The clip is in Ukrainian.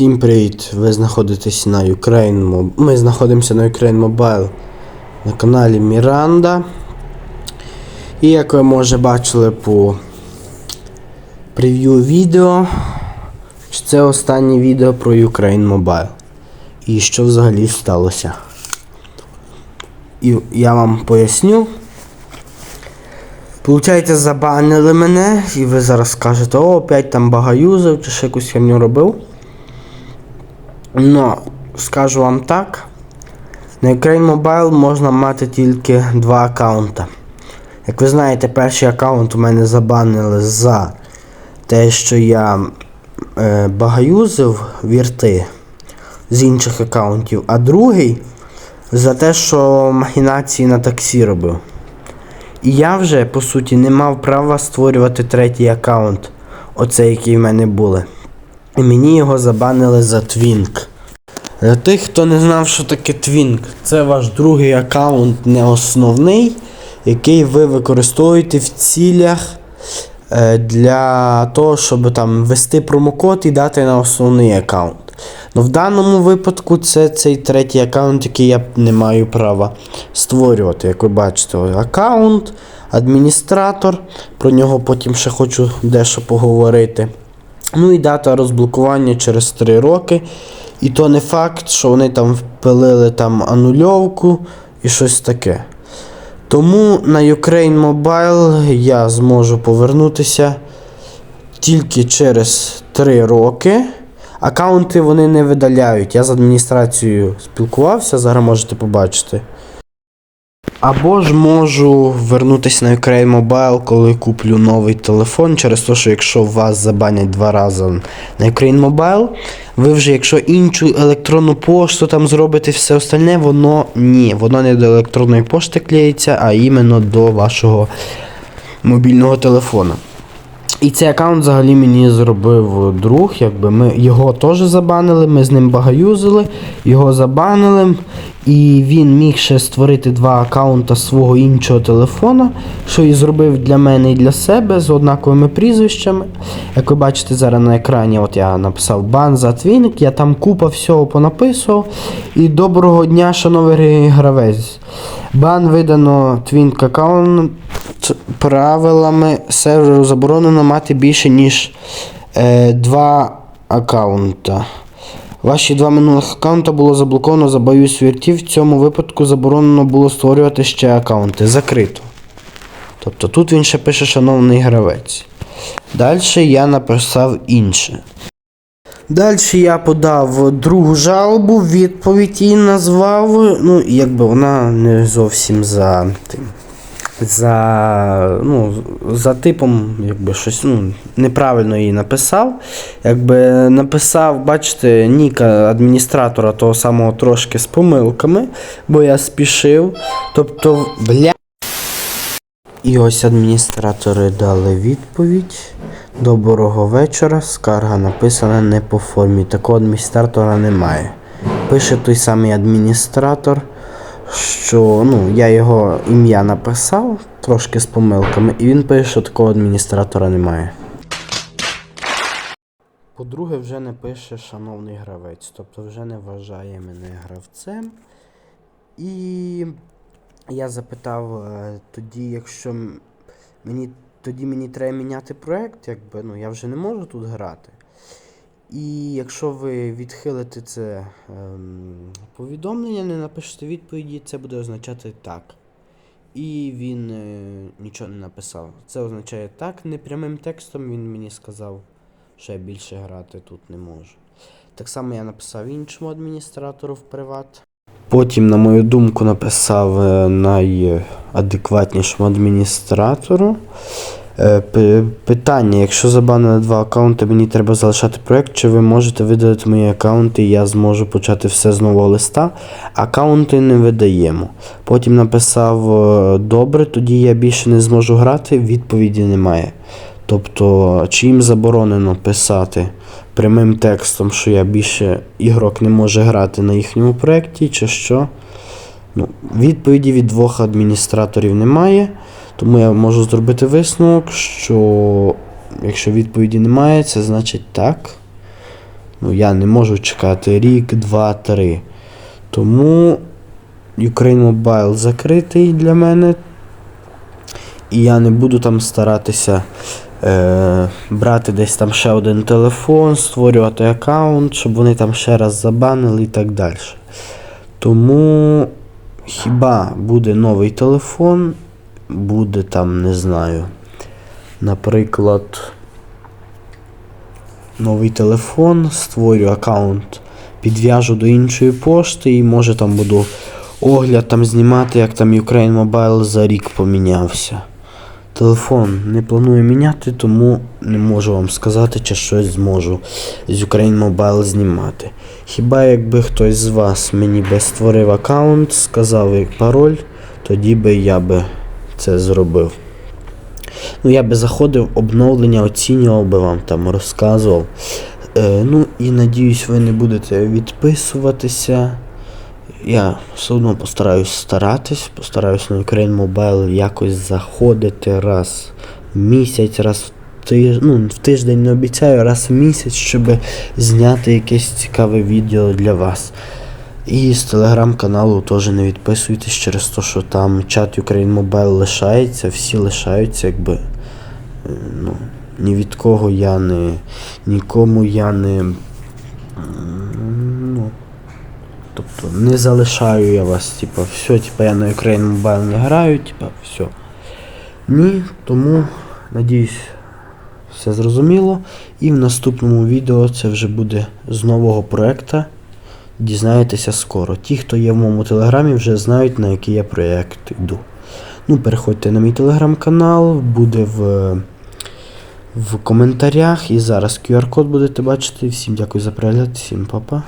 Всім привіт! Ви знаходитесь на Ukraine Mob... Ми знаходимося на Ukraine Mobile на каналі Міранда. І як ви може бачили по прев'ю відео, це останнє відео про Ukraine Mobile. І що взагалі сталося. І я вам поясню. Получається, забанили мене, і ви зараз скажете, о, опять там багаюзив чи ще якусь херню робив. Но скажу вам так. На Ukraine Mobile можна мати тільки два аккаунта. Як ви знаєте, перший аккаунт у мене забанили за те, що я е, багаюзив вірти з інших аккаунтів, а другий за те, що махінації на таксі робив. І я вже, по суті, не мав права створювати третій аккаунт, оцей, який в мене були. І мені його забанили за Twink. Для тих, хто не знав, що таке Twink, це ваш другий аккаунт, не основний, який ви використовуєте в цілях е, для того, щоб там ввести промокод і дати на основний аккаунт. Ну, в даному випадку це цей третій аккаунт, який я не маю права створювати. Як ви бачите, аккаунт, адміністратор. Про нього потім ще хочу дещо поговорити. Ну і дата розблокування через 3 роки. І то не факт, що вони там впилили там анульовку і щось таке. Тому на Ukraine Mobile я зможу повернутися тільки через 3 роки. Аккаунти вони не видаляють. Я з адміністрацією спілкувався, зараз можете побачити. Або ж можу вернутися на Ukraine Mobile, коли куплю новий телефон, через те, що якщо вас забанять два рази на Ukraine Mobile, ви вже, якщо іншу електронну пошту там зробите все остальне, воно ні, воно не до електронної пошти клеїться, а іменно до вашого мобільного телефона. І цей аккаунт взагалі мені зробив друг, якби ми його теж забанили, ми з ним багаюзили, його забанили, і він міг ще створити два аккаунта свого іншого телефона, що і зробив для мене і для себе з однаковими прізвищами. Як ви бачите зараз на екрані, от я написав бан за твінник, я там купа всього понаписував. І доброго дня, шановний гравець. Бан видано твінк аккаунт правилами серверу заборонено мати більше, ніж е, два аккаунта. Ваші два минулих аккаунта було заблоковано за боюсь віртів. В цьому випадку заборонено було створювати ще аккаунти. Закрито. Тобто тут він ще пише шановний гравець. Далі я написав інше. Далі я подав другу жалобу, відповідь її назвав. Ну, якби вона не зовсім за тим. За ну, за типом, якби щось ну, неправильно її написав. Якби написав, бачите, ніка адміністратора того самого трошки з помилками, бо я спішив. Тобто, бля. І ось адміністратори дали відповідь. Доброго вечора. Скарга написана не по формі. Такого адміністратора немає. Пише той самий адміністратор, що ну, я його ім'я написав трошки з помилками, і він пише, що такого адміністратора немає. По-друге, вже не пише шановний гравець, тобто вже не вважає мене гравцем. І я запитав е, тоді, якщо мені тоді мені треба міняти проект, якби ну я вже не можу тут грати. І якщо ви відхилите це ем, повідомлення, не напишете відповіді, це буде означати так. І він е, нічого не написав. Це означає так. Непрямим текстом він мені сказав, що я більше грати тут не можу. Так само я написав іншому адміністратору в приват. Потім, на мою думку, написав е, найадекватнішому адміністратору. Е, Питання: якщо забанили два аккаунти, мені треба залишати проект, чи ви можете видалити мої аккаунти, і я зможу почати все з нового листа. Аккаунти не видаємо. Потім написав е, добре, тоді я більше не зможу грати, відповіді немає. Тобто, чи їм заборонено писати прямим текстом, що я більше ігрок не може грати на їхньому проєкті, чи що. Ну, відповіді від двох адміністраторів немає. Тому я можу зробити висновок, що якщо відповіді немає, це значить так. Ну, я не можу чекати рік, два, три. Тому Ukraine Mobile закритий для мене. І я не буду там старатися е, брати десь там ще один телефон, створювати аккаунт, щоб вони там ще раз забанили і так далі. Тому хіба буде новий телефон, буде там, не знаю, наприклад, новий телефон, створю аккаунт, підв'яжу до іншої пошти і може там буду огляд там знімати, як там Ukraine Mobile за рік помінявся. Телефон не планую міняти, тому не можу вам сказати, чи щось зможу з Ukraine Mobile знімати. Хіба якби хтось з вас мені би створив аккаунт, сказав пароль, тоді би я би це зробив. Ну, я би заходив, обновлення, оцінював би вам там, розказував. Е, ну і надіюсь, ви не будете відписуватися. Я все одно постараюсь старатись, постараюсь на Ukraine Mobile якось заходити раз в місяць, раз в тиждень, ну, в тиждень не обіцяю, раз в місяць, щоб зняти якесь цікаве відео для вас. І з телеграм-каналу теж не відписуйтесь через те, що там чат Ukraine Mobile лишається, всі лишаються, якби. Ну, ні від кого я не. Нікому я не. Ну, тобто не залишаю я вас, типа, все, типа я на Ukraine Mobile не граю, типа, все. Ні, тому надіюсь, все зрозуміло. І в наступному відео це вже буде з нового проекта. Дізнаєтеся скоро. Ті, хто є в моєму телеграмі, вже знають, на який я проєкт йду. Ну, переходьте на мій телеграм-канал, буде в, в коментарях. І зараз QR-код будете бачити. Всім дякую за перегляд, всім па-па.